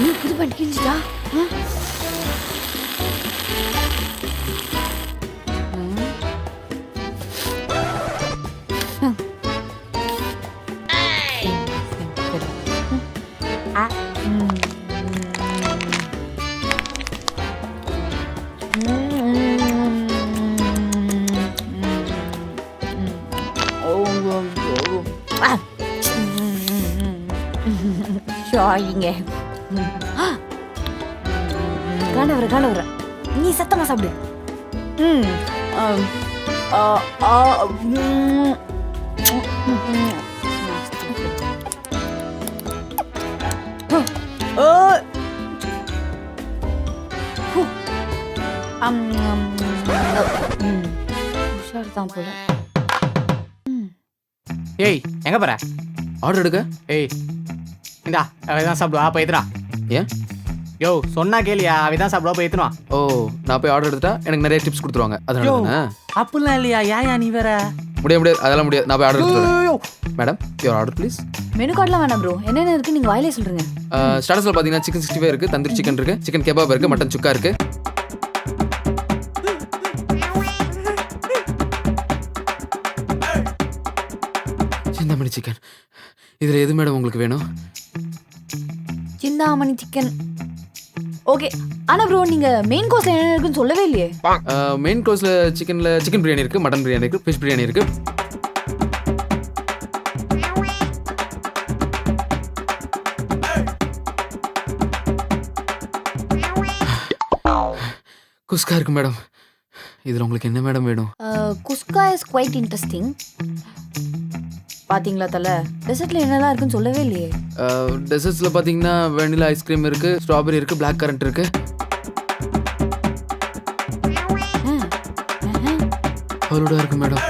ஐயோ புது பேண்ட் கிழிஞ்சிட்டா ஆ? ம். ஆ. காண்டவர காண்டவர நீ சத்தமா சாப்பிடு. ம். உஷார் தான் போல. ஏய் எங்க போற? ஆர்டர் எடுக்க. ஏய் இந்தா சாப்பிடுவா அப்ப எத்துறா ஏன்? யோ சொன்னா கேளியா? அவதான் சாப்பிடுவா போய் எத்துனுவா ஓ நான் போய் ஆர்டர் எடுத்தா எனக்கு நிறைய டிப்ஸ் கொடுத்துருவாங்க. அதனால தானே? அப்படிலாம் இல்லையா? ஏயா நீ வேற? முடியாது முடியாது. அதெல்லாம் முடியாது. நான் போய் ஆர்டர் எடுத்துறேன் madam your order please menu கார்டெலாம் வேணாம் ப்ரோ என்னென்ன இருக்கு நீங்க வாயிலே சொல்றீங்க ஸ்டாட்டஸில் பார்த்தீங்கன்னா சிக்கன் சிக்ஸ்டி ஃபைவ் இருக்குது தந்தூரி சிக்கன் இருக்குது சிக்கன் கெபாப் இருக்குது மட்டன் சுக்கா இருக்குது சிந்தாமணி சிக்கன் இதில் எது மேடம் உங்களுக்கு வேணும்? சிந்தாமணி சிக்கன் ஓகே ஆனா ப்ரோ நீங்க மெயின் கோர்ஸ்ல என்ன இருக்குன்னு சொல்லவே இல்லையே. மெயின் கோர்ஸில் சிக்கனில் சிக்கன் பிரியாணி இருக்குது மட்டன் பிரியாணி இருக்குது ஃபிஷ் பிரியாணி இருக்குது குஸ்கா இருக்கு மேடம் இதில் உங்களுக்கு என்ன மேடம் வேணும்? குஸ்கா இஸ் குவைட் இன்ட்ரெஸ்டிங் பாத்தீங்களா தல? டெசர்ட்ல என்னலாம் இருக்குன்னு சொல்லவே இல்லையே. டெசர்ட்ஸில் பார்த்தீங்கன்னா வெனிலா ஐஸ்கிரீம் இருக்குது ஸ்ட்ராபெரி இருக்குது பிளாக் கரண்ட் இருக்குது அவரோட இருக்கு. மேடம்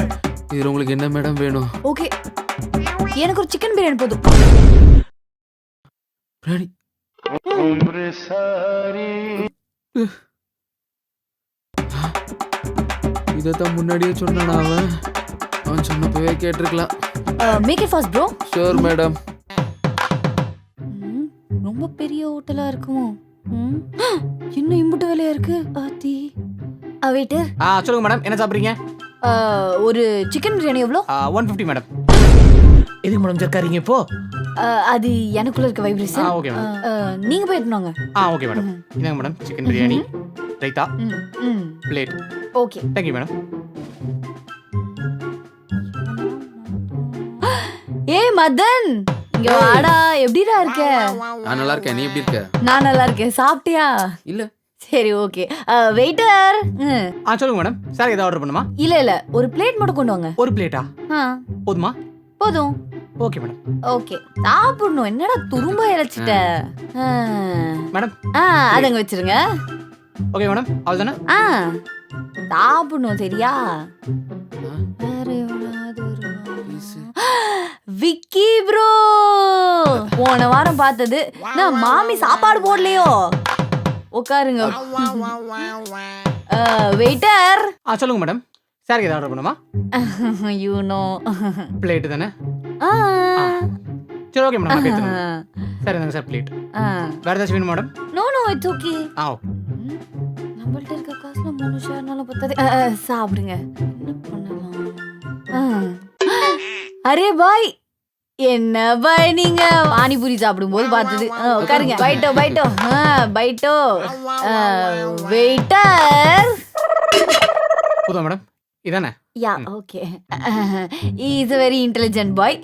இதில் உங்களுக்கு என்ன மேடம் வேணும்? ஓகே எனக்கு ஒரு சிக்கன் பிரியாணி போதும். பிரியாணி இதைத்தான் முன்னாடியே சொன்னானா அவன்? அவன் சொன்னப்பவே கேட்டிருக்கலாம். Make it fast bro sure madam ரொம்ப பெரிய ஹோட்டலா இருக்குமோ? ம். இன்னும் இம்புட்டு வேலையா இருக்கு ஆத்தி? வெயிட்டர் ஆ சொல்லுங்க மேடம் என்ன சாப்பிடுறீங்க? ஒரு சிக்கன் பிரியாணி எவ்வளோ? ஒன் ஃபிஃப்டி மேடம் எதுக்கு மேடம் சேர்க்காரீங்க இப்போ? அது எனக்குள்ள இருக்க ஆ வைப்ரேஷன் ஓகே மேடம் நீங்க போய் எடுத்துன்னு வாங்க. ஆ ஓகே மேடம் இந்தாங்க மேடம் சிக்கன் பிரியாணி ரைத்தா ம், ம். Plate okay. தேங்க்யூ மேடம் ஏய் மதன்! இங்க வாடா. எப்படிடா இருக்க? நான் நல்லா இருக்கேன். நீ எப்படி இருக்க? நான் நல்லா இருக்கேன். சாப்பிட்டியா? இல்ல. சரி ஓகே. வெயிட்டர் ஆ சொல்லுங்க மேடம் சார் ஏதாவது ஆர்டர் பண்ணுமா? இல்ல இல்ல. ஒரு பிளேட் மட்டும் கொண்டு வாங்க. ஒரு பிளேட்டா ஆ, போதுமா? போதும். Okay madam okay. சாப்பிடணும். என்னடா துரும்ப இழைச்சிட்ட ஆ. மேடம் ஆ அதங்க வச்சிருங்க. ஓகே மேடம் அவ்வளோதானே ஆ. சாப்பிடணும் சரியா? விக்கி ப்ரோ போன வாரம் பார்த்தது நான் மாமி சாப்பாடு போடலையோ உட்காருங்க வெயிட்டர் ஆ சொல்லுங்க மேடம் சார் ஏதாவது ஆர்டர் பண்ணுமா யூ நோ பிளேட்டு தானே சரி ஓகே மேடம் சார் இந்தாங்க சார் பிளேட் வேறு ஏதாச்சும் வேணுமா madam no no it's okay ஆ நம்மள்ட்ட இருக்க காசுல மூணு ஷேர்னால பத்தாது சாப்பிடுங்க என்ன பண்ணலாம். அரே பாய் என்ன நீங்க பானிபூரி சாப்பிடும்போது பார்த்தது. ஆ, உட்காருங்க. பைட்டோ பைட்டோ. ஆ, பைட்டோ. வெயிட்டர் போதும் மேடம் இதானே? Yeah okay. Is a very intelligent boy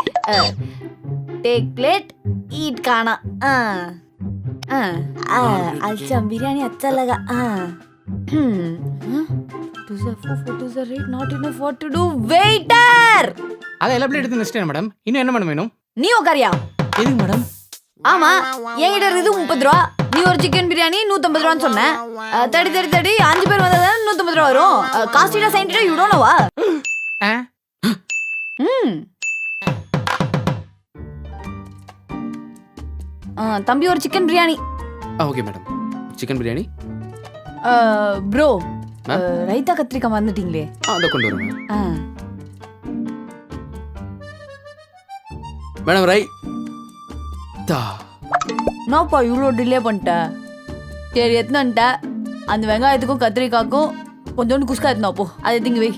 take plate eat கானா அல்சம் பிரியாணி அச்சலகா. வெயிட்டர் அதை எல்லா பிளேட் எடுத்து நெக்ஸ்ட் மேடம் இன்னும் என்ன மேடம் வேணும்? நீ உட்காரியா எதுக்கு மேடம் ஆமா என்கிட்ட இருக்குது முப்பது ரூபா. நீ ஒரு சிக்கன் பிரியாணி நூத்தம்பது ரூபான்னு சொன்னேன் தடி தடி தடி அஞ்சு பேர் வந்தா நூத்தம்பது ரூபா வரும். காஸ்டிடா சைன்டிடா யூ டோன்ட் ம் தம்பி ஒரு chicken biryani. Okay madam chicken biryani? Bro? Raita கத்திரிக்காய் மறந்துட்டீங்களே? அதை கொண்டு வரேன் மேடம் ரை. தா. என்னப்பா இவ்வளோ டிலே பண்ணிட்ட? சரி எத்தனை வந்துட்ட. அந்த வெங்காயத்துக்கும் கத்திரிக்காய்க்கும் கொஞ்சோண்டு குஸ்கா எத்தனா போ. அதை திங்க வை.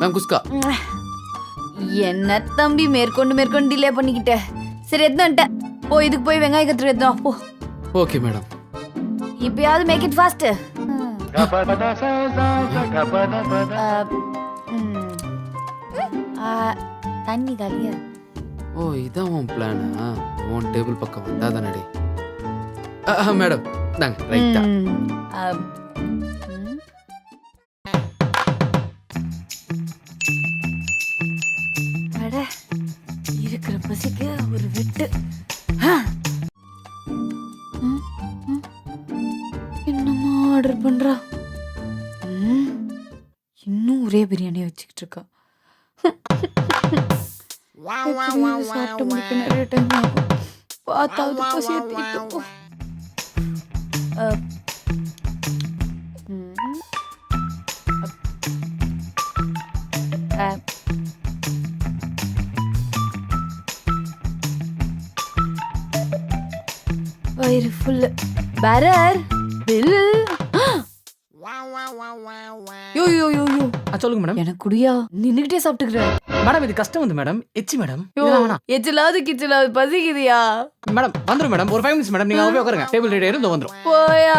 மேம் குஸ்கா. என்ன தம்பி மேற்கொண்டு மேற்கொண்டு டிலே பண்ணிக்கிட்ட. சரி எத்தனை போ இதுக்கு போய் வெங்காய கத்திரி எத்தனா போ. Okay madam. இப்பயாவது மேக் இட் ஃபாஸ்ட் தண்ணி காலியா? ஓ இதான் உன் பிளானா உன் டேபிள் பக்கம் வந்தா தானடி மேடம். தாங்க ரைட்டா ஆர்டர் பண்ணுறா இன்னும் ஒரே பிரியாணி வச்சுக்கிட்டு இருக்கா. சாப்பிட்டு முடிக்க நிறைய டைம் ஆகும். பார்த்தாவது பசி எடுத்துக்கிட்டு வயிறு ஃபுல்லு பரர் பில் யோ யோ யோ யோ. ஆ, சொல்லுங்க மேடம். எனக்கு குடியா? நின்னுகிட்டே சாப்பிட்டுக்கிறேன் மேடம் இது கஷ்டம் வந்து மேடம். எச்சி மேடம். யோ இதெல்லாம் வேணாம். எச்சிலாவது கிச்சலாவது பசிக்குதியா? மேடம் வந்துரும் மேடம். ஒரு ஃபைவ் மினிட்ஸ் மேடம். நீங்க அங்க போய் உட்காருங்க. டேபிள் ரெடி ஆயிரும் இதோ வந்துரும். போயா